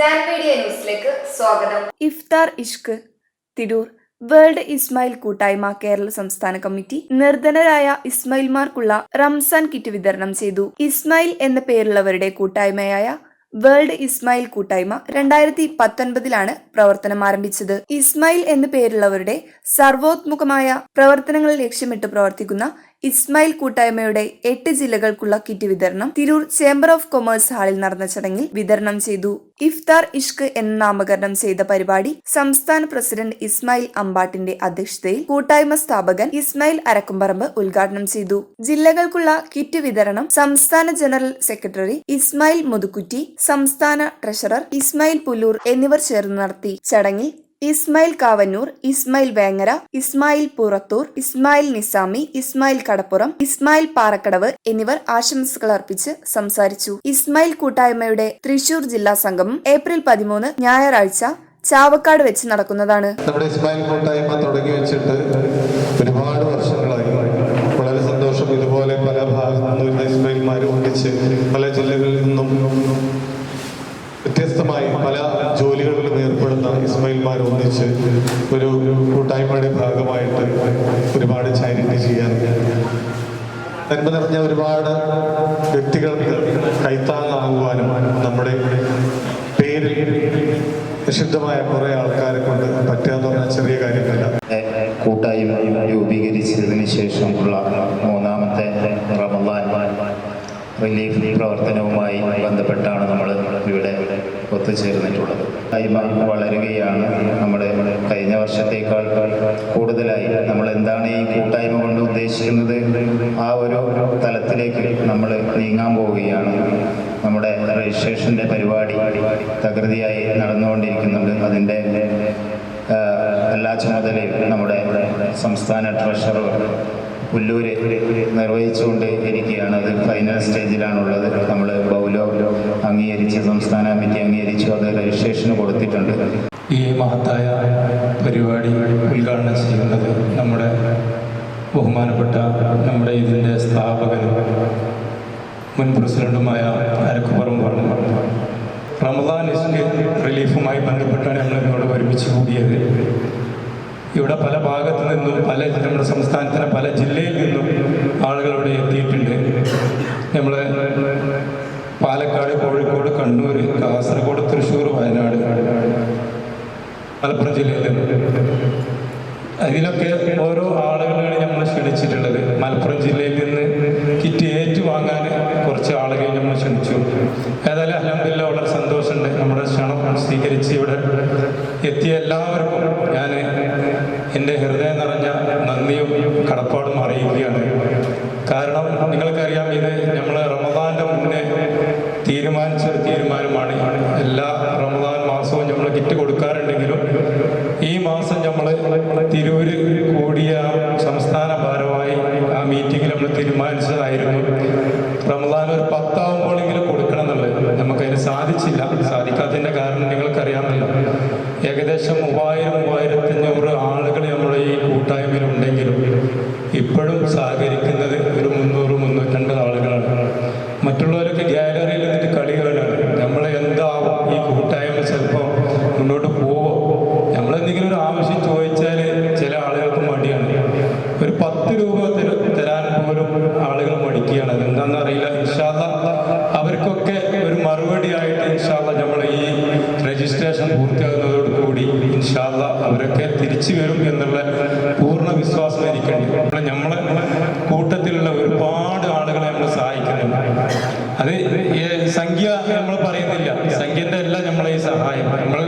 ന്യൂസിലേക്ക് സ്വാഗതം. ഇഫ്താർ ഇഷ്ക് തിരൂർ വേൾഡ് ഇസ്മായിൽ കൂട്ടായ്മ കേരള സംസ്ഥാന കമ്മിറ്റി നിർധനരായ ഇസ്മായിൽമാർക്കുള്ള റംസാൻ കിറ്റ് വിതരണം ചെയ്തു. ഇസ്മായിൽ എന്ന പേരുള്ളവരുടെ കൂട്ടായ്മയായ വേൾഡ് ഇസ്മായിൽ കൂട്ടായ്മ രണ്ടായിരത്തി പത്തൊൻപതിലാണ് പ്രവർത്തനം ആരംഭിച്ചത്. ഇസ്മായിൽ എന്ന പേരുള്ളവരുടെ സർവോത്മുഖമായ പ്രവർത്തനങ്ങൾ ലക്ഷ്യമിട്ട് പ്രവർത്തിക്കുന്ന ഇസ്മായിൽ കൂട്ടായ്മയുടെ എട്ട് ജില്ലകൾക്കുള്ള കിറ്റ് വിതരണം തിരൂർ ചേംബർ ഓഫ് കൊമേഴ്സ് ഹാളിൽ നടന്ന ചടങ്ങിൽ വിതരണം ചെയ്തു. ഇഫ്താർ ഇഷ്ക് എന്ന നാമകരണം ചെയ്ത പരിപാടി സംസ്ഥാന പ്രസിഡന്റ് ഇസ്മായിൽ അമ്പാട്ടിന്റെ അധ്യക്ഷതയിൽ കൂട്ടായ്മ സ്ഥാപകൻ ഇസ്മായിൽ അരക്കുംപറമ്പ് ഉദ്ഘാടനം ചെയ്തു. ജില്ലകൾക്കുള്ള കിറ്റ് വിതരണം സംസ്ഥാന ജനറൽ സെക്രട്ടറി ഇസ്മായിൽ മുതുക്കുറ്റി സംസ്ഥാന ട്രഷറർ ഇസ്മായിൽ പുല്ലൂർ എന്നിവർ ചേർന്ന് നടത്തി ചടങ്ങിൽ ഇസ്മായിൽ കാവന്നൂർ ഇസ്മായിൽ വേങ്ങര ഇസ്മായിൽ പുറത്തൂർ ഇസ്മായിൽ നിസാമി ഇസ്മായിൽ കടപ്പുറം ഇസ്മായിൽ പാറക്കടവ് എന്നിവർ ആശംസകൾ അർപ്പിച്ച് സംസാരിച്ചു. ഇസ്മായിൽ കൂട്ടായ്മയുടെ തൃശൂർ ജില്ലാ സംഗമം ഏപ്രിൽ പതിമൂന്ന് ഞായറാഴ്ച ചാവക്കാട് വെച്ച് നടക്കുന്നതാണ്. നമ്മുടെ ഇസ്മായിൽ കൂട്ടായ്മ തുടങ്ങി വെച്ചിട്ട് ഒരുപാട് വർഷങ്ങളായി വളരെ സന്തോഷം ഇതുപോലെ പല ഭാഗത്തു നിന്നും ഇസ്മായിൽമാർ ഒന്നിച്ച് പല ജില്ലകളിൽ നിന്നും വ്യത്യസ്തമായി പല ജോലികളിലും ഏർപ്പെടുന്ന ഇസ്മായിൽമാർ ഒന്നിച്ച് ഒരു കൂട്ടായ്മയുടെ ഭാഗമായിട്ട് ഒരുപാട് ചാരിറ്റി ചെയ്യാൻ നന്മ നിറഞ്ഞ ഒരുപാട് വ്യക്തികൾക്ക് കൈത്താങ്ങാകുവാനും നമ്മുടെ പേരിൽ നിഷിദ്ധമായ കുറെ ആൾക്കാരെ കൊണ്ട് പറ്റാന്ന് പറഞ്ഞാൽ ചെറിയ കാര്യമല്ല. കൂട്ടായ്മ രൂപീകരിച്ചതിന് ശേഷമുള്ള മൂന്നാമത്തെ റിലീഫ് പ്രവർത്തനവുമായി ബന്ധപ്പെട്ടാണ് നമ്മൾ ഇവിടെ ഒത്തുചേർന്നിട്ടുള്ളത്. കൈമ വളരുകയാണ് നമ്മുടെ കഴിഞ്ഞ വർഷത്തേക്കാൾ കൂടുതലായി. നമ്മൾ എന്താണ് ഈ കൂട്ടായ്മ കൊണ്ട് ഉദ്ദേശിക്കുന്നത്? ആ ഒരു തലത്തിലേക്ക് നമ്മൾ നീങ്ങാൻ പോവുകയാണ്. നമ്മുടെ രജിസ്ട്രേഷന്റെ പരിപാടി തകൃതിയായി നടന്നുകൊണ്ടിരിക്കുന്നുണ്ട്. അതിന്റെ എല്ലാ ചുമതലയും നമ്മുടെ സംസ്ഥാന ട്രഷറർ പുല്ലൂര് നിർവഹിച്ചുകൊണ്ട് ഇരിക്കുകയാണ്. അത് ഫൈനൽ സ്റ്റേജിലാണുള്ളത് നമ്മൾ ബൗലോ അംഗീകരിച്ച് സംസ്ഥാന കമ്മിറ്റി അംഗീകരിച്ചു അത് രജിസ്ട്രേഷന് കൊടുത്തിട്ടുണ്ട്. ഈ മഹത്തായ പരിപാടി ഉദ്ഘാടനം ചെയ്യുന്നത് നമ്മുടെ ബഹുമാനപ്പെട്ട നമ്മുടെ ഇതിന്റെ സ്ഥാപകനും മുൻ പ്രസിഡന്റുമായ അരക്കുപറമ്പ് റമദാൻ ഇസ്ക് റിലീഫുമായി ബന്ധപ്പെട്ടാണ് ഇവിടെ ഒരുമിച്ച് കൂടിയത്. ഇവിടെ പല ഭാഗത്തു നിന്നും പല നമ്മുടെ സംസ്ഥാനത്തിന് പല ജില്ലയിൽ നിന്നും ആളുകൾ ഇവിടെ എത്തിയിട്ടുണ്ട്. നമ്മൾ പാലക്കാട് കോഴിക്കോട് കണ്ണൂർ കാസർഗോഡ് തൃശ്ശൂർ വയനാട് മലപ്പുറം ജില്ലയിൽ അതിലൊക്കെ ഓരോ ആളുകളാണ് നമ്മൾ ക്ഷണിച്ചിട്ടുള്ളത്. മലപ്പുറം ജില്ലയിൽ നിന്ന് കിറ്റ് ഏറ്റുവാങ്ങാൻ കുറച്ച് ആളുകൾ നമ്മൾ ക്ഷണിച്ചു. ഏതായാലും അലഹമില്ല വളരെ സന്തോഷമുണ്ട്. നമ്മുടെ ക്ഷണം സ്വീകരിച്ച് ഇവിടെ എത്തിയ എല്ലാവർക്കും ഞാൻ എന്റെ ഹൃദയം നിറഞ്ഞ നന്ദിയും കടപ്പാടും അറിയിക്കുകയാണ് കാരണം നിങ്ങൾക്കറിയാം ഇത് നമ്മൾ റമദാന്റെ മുന്നേ തീരുമാനിച്ചൊരു തീരുമാനമാണ്. എല്ലാ റമദാൻ മാസവും നമ്മൾ കിറ്റ് കൊടുക്കാറുണ്ടെങ്കിലും ഈ മാസം നമ്മൾ തിരൂര് കൂടിയ സംസ്ഥാന ഭാരമായി ആ മീറ്റിങ്ങിൽ നമ്മൾ തീരുമാനിച്ചതായിരുന്നു. റമദാൻ ഒരു പത്താവുമ്പോഴെങ്കിലും കൊടുക്കണം എന്നുള്ളത് നമുക്കതിന് സാധിച്ചില്ല. സാധിക്കാത്തതിന്റെ കാരണം നിങ്ങൾക്കറിയാമല്ലോ. ഏകദേശം മൂവായിരം മൂവായിരത്തി അഞ്ഞൂറ് ആളുകൾ നമ്മുടെ ഈ കൂട്ടായ്മയിൽ ഉണ്ടെങ്കിലും ഇപ്പോഴും സഹകരിക്കുന്നത് ഒരു മുന്നൂറ് മുന്നൂറ്റൻപത് ആളുകളാണ് മറ്റുള്ളവരൊക്കെ ഗാലറിയിൽ നിന്നിട്ട് കളി കാണുകയാണ് നമ്മൾ എന്താവും ഈ കൂട്ടായ്മ ചിലപ്പോൾ മുന്നോട്ട് പോവോ നമ്മളെന്തെങ്കിലും ഒരു ആവശ്യം ചോദിച്ചാൽ ചില ആളുകൾക്ക് മടിയാണ് ഒരു പത്ത് രൂപ തര- തരാൻ പോലും ആളുകൾ മടിക്കുകയാണ് അതെന്താണെന്ന് അറിയില്ല ഇൻഷാല്ല അവർക്കൊക്കെ ഒരു മറുപടി ആയിട്ട് ഇൻഷാല്ല നമ്മൾ ഈ രജിസ്ട്രേഷൻ പൂർത്തിയാകുന്നതോട് കൂടി ഇൻഷാല്ല അവരൊക്കെ തിരിച്ചു വരും എന്നുള്ള പൂർണ വിശ്വാസം എനിക്കുണ്ട്. നമ്മളെ കൂട്ടത്തിലുള്ള ഒരുപാട് ആളുകളെ നമ്മൾ സഹായിക്കുന്നുണ്ട്. അത് സംഖ്യ നമ്മൾ പറയുന്നില്ല. സംഖ്യന്റെ അല്ല നമ്മളെ ഈ സഹായം. നമ്മൾ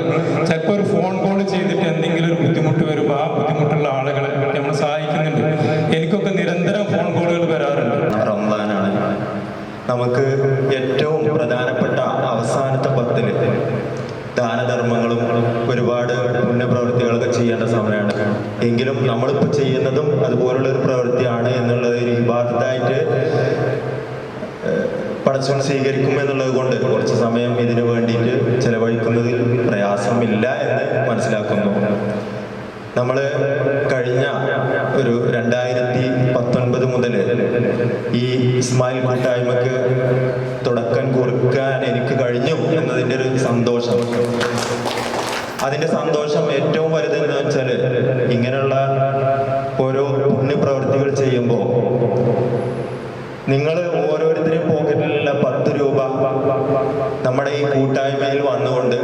ചിലപ്പോൾ ഒരു ഫോൺ കോൾ ചെയ്തിട്ട് എന്തെങ്കിലും ഒരു ബുദ്ധിമുട്ട് വരുമ്പോൾ ആ ബുദ്ധിമുട്ടുള്ള ആളുകളെ നമ്മൾ സഹായിക്കുന്നുണ്ട് എനിക്കൊക്കെ നിരന്തരം ഫോൺ കോളുകൾ വരാറുണ്ട് റംസാനാണ് നമുക്ക് ഏറ്റവും പ്രധാനപ്പെട്ട അവസാനത്തെ പത്തിൽ ദാനധർമ്മങ്ങളും ഒരുപാട് പുണ്യപ്രവൃത്തികളൊക്കെ ചെയ്യേണ്ട സമയമാണ്. എങ്കിലും നമ്മളിപ്പോൾ ചെയ്യുന്നതും അതുപോലുള്ള ഒരു പ്രവൃത്തിയാണ് എന്നുള്ളത് ഒരു വിവാദത്തായിട്ട് പടച്ചോൻ സ്വീകരിക്കും എന്നുള്ളത് കൊണ്ട് കുറച്ച് സമയം ഇതിനു വേണ്ടിയിട്ട് ചെലവഴിക്കുന്നതിൽ പ്രയാസമില്ല എന്ന് മനസ്സിലാക്കുന്നു. നമ്മൾ കഴിഞ്ഞ ഒരു രണ്ടായിരത്തി പത്തൊൻപത് മുതൽ ഈ ഇസ്മായിൽ കൂട്ടായ്മക്ക് തുടക്കം കുറിക്കാൻ എനിക്ക് കഴിഞ്ഞു എന്നതിന്റെ ഒരു സന്തോഷം. അതിന്റെ സന്തോഷം ഏറ്റവും വലുതെന്ന് വെച്ചാൽ ഇങ്ങനെയുള്ള ഓരോ പുണ്യപ്രവൃത്തികൾ ചെയ്യുമ്പോൾ നിങ്ങൾ ഓരോരുത്തരും പോക്കറ്റിലുള്ള പത്ത് രൂപ നമ്മുടെ ഈ കൂട്ടായ്മയിൽ വന്നുകൊണ്ട്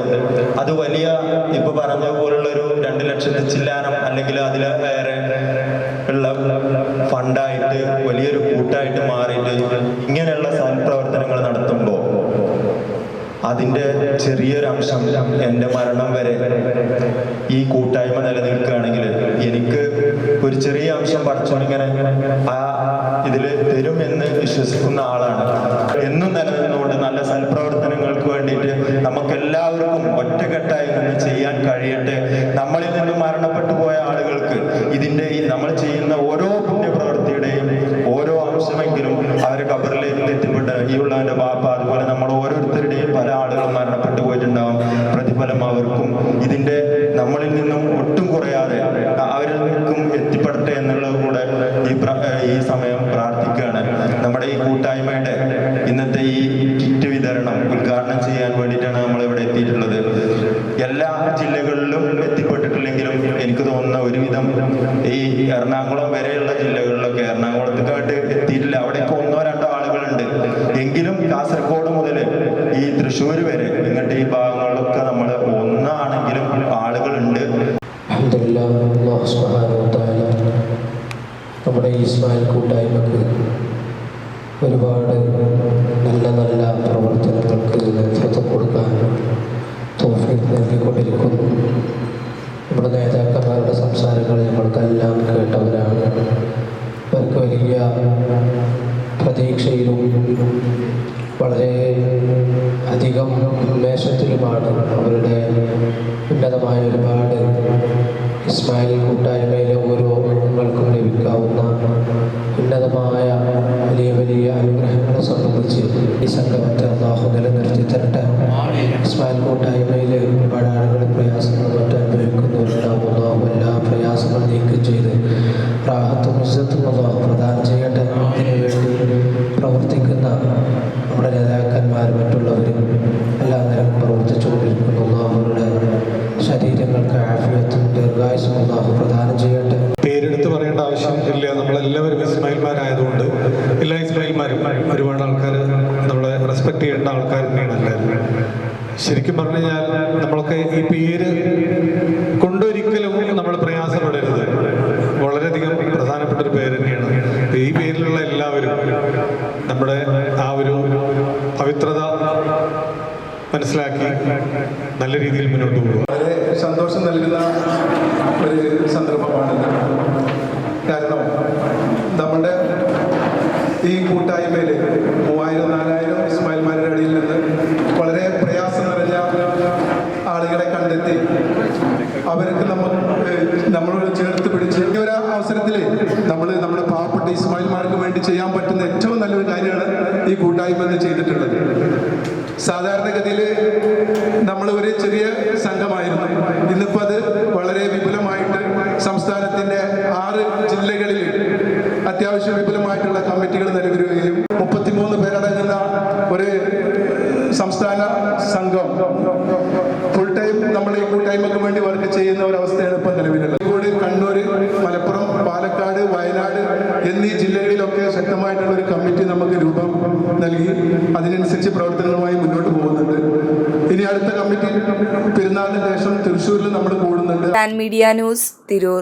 അത് വലിയ ഇപ്പൊ പറഞ്ഞ പോലുള്ള ഒരു രണ്ട് ലക്ഷത്തി ചില്ലാനം അല്ലെങ്കിൽ അതിലേറെ ഉള്ള ഫണ്ടായിട്ട് അതിന്റെ ചെറിയൊരു അംശം എന്റെ മരണം വരെ ഈ കൂട്ടായ്മ നിലനിൽക്കുകയാണെങ്കിൽ എനിക്ക് ഒരു ചെറിയ അംശം പഠിച്ചോണിങ്ങനെ ആ ഇതിൽ തരും എന്ന് വിശ്വസിക്കുന്ന ആളാണ്. എന്നും നിലനിന്നുകൊണ്ട് നല്ല സൽപ്രവർത്തനങ്ങൾക്ക് വേണ്ടിയിട്ട് നമുക്ക് എല്ലാവർക്കും ഒറ്റക്കെട്ടായി നിന്ന് ചെയ്യാൻ കഴിയട്ടെ. നമ്മളിൽ നിന്ന് മരണപ്പെട്ടു പോയ ആളുകൾക്ക് ഇതിന്റെ ഈ നമ്മൾ ചെയ്യുന്ന ഓരോ പുണ്യപ്രവൃത്തിയുടെയും ഓരോ അംശമെങ്കിലും അവരെ കബറിലേക്ക് എത്തിപ്പെട്ട് ഈ ഉള്ളവന്റെ ബാപ്പ അതുപോലെ നമ്മൾ ചെയ്യാൻ വേണ്ടിയിട്ടാണ് നമ്മൾ ഇവിടെ എത്തിയിട്ടുള്ളത്. എല്ലാ ജില്ലകളിലും എത്തിപ്പെട്ടിട്ടില്ലെങ്കിലും എനിക്ക് തോന്നുന്ന ഒരുവിധം ഈ എറണാകുളം വരെയുള്ള ജില്ലകളിലൊക്കെ എറണാകുളത്തേക്കായിട്ട് എത്തിയിട്ടില്ല. അവിടെയൊക്കെ ഒന്നോ രണ്ടോ ആളുകളുണ്ട്. എങ്കിലും കാസർഗോഡ് മുതൽ ഈ തൃശ്ശൂർ വരെ ഇങ്ങോട്ട് ഈ ഭാഗങ്ങളിലൊക്കെ നമ്മൾ ഒന്നാണെങ്കിലും ആളുകളുണ്ട്. നമ്മുടെ ഇസ്മായിൽ കൂട്ടായ്മക്ക് ഒരുപാട് വളരെ അധികം ഉന്മേഷത്തിലുമാണ് അവരുടെ ഉന്നതമായ ഒരുപാട് ഇസ്മായിൽ കൂട്ടായ്മയിലെ ഓരോ അംഗങ്ങൾക്കും ലഭിക്കാവുന്ന ഉന്നതമായ വലിയ വലിയ അനുഗ്രഹങ്ങളെ സംബന്ധിച്ച് ഈ സംഗമത്തെ അള്ളാഹു നിലനിർത്തി തരട്ടെ. ഇസ്മായിൽ കൂട്ടായ്മയിൽ ഒരുപാട് ആളുകൾ പ്രയാസങ്ങൾ മറ്റും അനുഭവിക്കുന്നവരുണ്ടാവും എല്ലാ പ്രയാസങ്ങളും നീക്കം ചെയ്ത് റാഹത്തും പ്രദാനം ചെയ്യട്ടെ. റെസ്പെക്ട് ചെയ്യേണ്ട ആൾക്കാർ തന്നെയാണ് എല്ലാവരും. ശരിക്കും പറഞ്ഞു കഴിഞ്ഞാൽ നമ്മളൊക്കെ ഈ പേര് കൊണ്ടൊരിക്കലും നമ്മൾ പ്രയാസപ്പെടരുത്. വളരെയധികം പ്രധാനപ്പെട്ട ഒരു പേര് തന്നെയാണ്. ഈ പേരിലുള്ള എല്ലാവരും നമ്മുടെ ആ ഒരു പവിത്രത മനസ്സിലാക്കി നല്ല രീതിയിൽ മുന്നോട്ട് പോകുക വളരെ സന്തോഷം നൽകുന്ന ഒരു സന്ദർഭമാണ് കാരണം നമ്മുടെ ഈ കൂട്ടായ്മയിൽ മൂവായിരം നാലായിരം ഇസ്മായിൽമാരുടെ അടിയിൽ നിന്ന് വളരെ പ്രയാസം നിറഞ്ഞ ആളുകളെ കണ്ടെത്തി അവർക്ക് നമ്മൾ നമ്മളോട് ചേർത്ത് പിടിച്ച് ഈ ഒരു അവസരത്തിൽ നമ്മൾ നമ്മുടെ പാവപ്പെട്ട ഇസ്മായിൽമാർക്ക് വേണ്ടി ചെയ്യാൻ പറ്റുന്ന ഏറ്റവും നല്ലൊരു കാര്യമാണ് ഈ ചെയ്തിട്ടുള്ളത്. സാധാരണഗതിയിൽ നമ്മൾ ഒരു ചെറിയ സംഘമായിരുന്നു. ഇന്നിപ്പോൾ അത് വളരെ വിപുലമായിട്ട് സംസ്ഥാനത്തിന്റെ ആറ് ജില്ലകളിൽ അത്യാവശ്യം വിപുലമായിട്ടുള്ള കമ്മിറ്റികൾ നിലവിലുകയും മുപ്പത്തിമൂന്ന് പേരടങ്ങുന്ന ഒരു സംസ്ഥാന സംഘം ഫുൾ ടൈം നമ്മൾ ഈ കൂട്ടായ്മക്ക് വേണ്ടി വർക്ക് ചെയ്യുന്ന ഒരു അവസ്ഥയാണ് ഇപ്പം നിലവിലുള്ളത്. കൂടി കണ്ണൂർ മലപ്പുറം പാലക്കാട് വയനാട് എന്നീ ജില്ലകളിലൊക്കെ ശക്തമായിട്ടുള്ള ഒരു കമ്മിറ്റി നമുക്ക് രൂപം നൽകി അതിനനുസരിച്ച് പ്രവർത്തനങ്ങളുമായി മുന്നോട്ട് പോകുന്നുണ്ട്. ഇനി അടുത്ത കമ്മിറ്റി പെരുന്നാളിന് ശേഷം തൃശ്ശൂരിൽ നമ്മൾ കൂടുന്നുണ്ട്. Media news Tirur.